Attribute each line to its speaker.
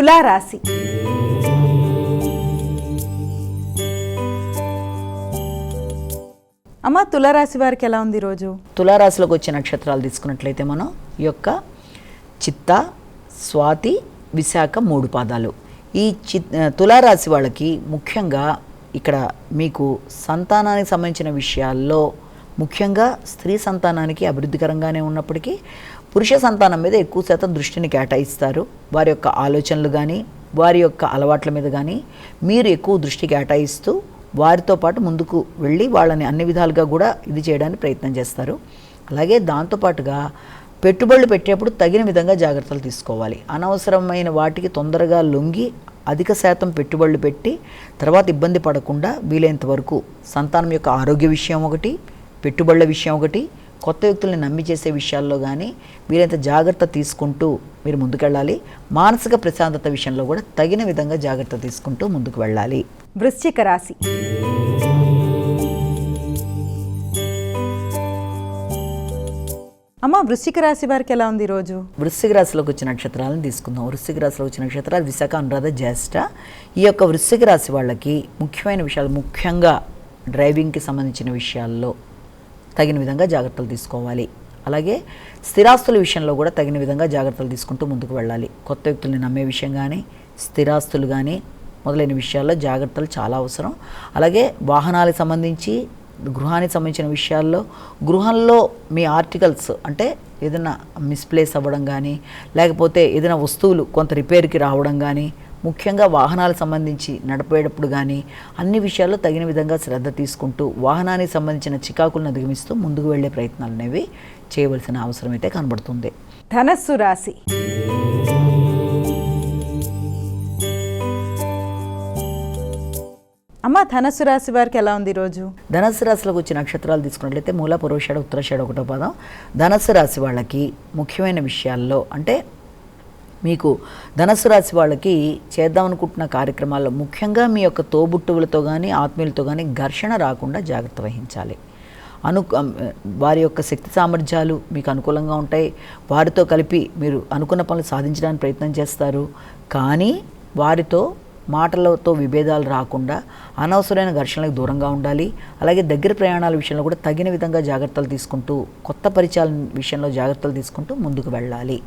Speaker 1: తులారాశి. అమ్మ తులారాశి వారికి ఎలా ఉంది ఈరోజు?
Speaker 2: తులారాశిలోకి వచ్చే నక్షత్రాలు తీసుకున్నట్లయితే మనం ఈ యొక్క చిత్త స్వాతి విశాఖ మూడు పాదాలు. ఈ చి తులారాశి వాళ్ళకి ముఖ్యంగా ఇక్కడ మీకు సంతానానికి సంబంధించిన విషయాల్లో ముఖ్యంగా స్త్రీ సంతానానికి అభివృద్ధికరంగానే ఉన్నప్పటికీ పురుష సంతానం మీద ఎక్కువ శాతం దృష్టిని కేటాయిస్తారు. వారి యొక్క ఆలోచనలు కానీ వారి యొక్క అలవాట్ల మీద కానీ మీరు ఎక్కువ దృష్టి కేటాయిస్తూ వారితో పాటు ముందుకు వెళ్ళి వాళ్ళని అన్ని విధాలుగా కూడా ఇది చేయడానికి ప్రయత్నం చేస్తారు. అలాగే దాంతోపాటుగా పెట్టుబడులు పెట్టేప్పుడు తగిన విధంగా జాగ్రత్తలు తీసుకోవాలి. అనవసరమైన వాటికి తొందరగా లొంగి అధిక శాతం పెట్టుబడులు పెట్టి తర్వాత ఇబ్బంది పడకుండా వీలైనంత వరకు సంతానం యొక్క ఆరోగ్య విషయం ఒకటి పెట్టుబడుల విషయం ఒకటి కొత్త వ్యక్తుల్ని నమ్మి చేసే విషయాల్లో కానీ వీలైనంత జాగ్రత్త తీసుకుంటూ మీరు ముందుకెళ్ళాలి. మానసిక ప్రశాంతత విషయంలో కూడా తగిన విధంగా జాగ్రత్త తీసుకుంటూ ముందుకు వెళ్ళాలి.
Speaker 1: వృశ్చిక రాశి. అమ్మ వృశ్చిక రాశి వారికి ఎలా ఉంది ఈరోజు?
Speaker 2: వృశ్చిక రాశిలోకి వచ్చిన నక్షత్రాలను తీసుకుందాం. వృశ్చిక రాశిలో వచ్చిన నక్షత్రాలు విశాఖ అనురాధ జ్యేష్ఠ. ఈ యొక్క వృశ్చిక రాశి వాళ్ళకి ముఖ్యమైన విషయాలు ముఖ్యంగా డ్రైవింగ్కి సంబంధించిన విషయాల్లో తగిన విధంగా జాగ్రత్తలు తీసుకోవాలి. అలాగే స్థిరాస్తుల విషయంలో కూడా తగిన విధంగా జాగ్రత్తలు తీసుకుంటూ ముందుకు వెళ్ళాలి. కొత్త వ్యక్తుల్ని నమ్మే విషయం కానీ స్థిరాస్తులు కానీ మొదలైన విషయాల్లో జాగ్రత్తలు చాలా అవసరం. అలాగే వాహనాలకు సంబంధించి గృహానికి సంబంధించిన విషయాల్లో గృహంలో మీ ఆర్టికల్స్ అంటే ఏదైనా మిస్ప్లేస్ అవ్వడం కానీ లేకపోతే ఏదైనా వస్తువులు కొంత రిపేర్కి రావడం కానీ ముఖ్యంగా వాహనాలకు సంబంధించి నడిపేటప్పుడు కానీ అన్ని విషయాల్లో తగిన విధంగా శ్రద్ధ తీసుకుంటూ వాహనానికి సంబంధించిన చికాకులను అధిగమిస్తూ ముందుకు వెళ్ళే ప్రయత్నాలు అనేవి చేయవలసిన అవసరం అయితే కనబడుతుంది.
Speaker 1: ధనస్సు రాశి. అమ్మ ధనస్సు రాశి వారికి ఎలా ఉంది ఈరోజు?
Speaker 2: ధనస్సు రాశిలోకి వచ్చే నక్షత్రాలు తీసుకున్నట్లయితే మూల పురోషాడ ఉత్తరాషాఢ ఒకటో పదం. ధనస్సు రాశి వాళ్ళకి ముఖ్యమైన విషయాల్లో అంటే మీకు ధనస్సు రాశి వాళ్ళకి చేద్దాం అనుకుంటున్న కార్యక్రమాల్లో ముఖ్యంగా మీ యొక్క తోబుట్టువులతో కానీ ఆత్మీయులతో కానీ ఘర్షణ రాకుండా జాగ్రత్త వహించాలి. అను వారి యొక్క శక్తి సామర్థ్యాలు మీకు అనుకూలంగా ఉంటాయి. వారితో కలిపి మీరు అనుకున్న పనులు సాధించడానికి ప్రయత్నం చేస్తారు. కానీ వారితో మాటలతో విభేదాలు రాకుండా అనవసరమైన ఘర్షణలకు దూరంగా ఉండాలి. అలాగే దగ్గర ప్రయాణాల విషయంలో కూడా తగిన విధంగా జాగ్రత్తలు తీసుకుంటూ కొత్త పరిచయాల విషయంలో జాగ్రత్తలు తీసుకుంటూ ముందుకు వెళ్ళాలి.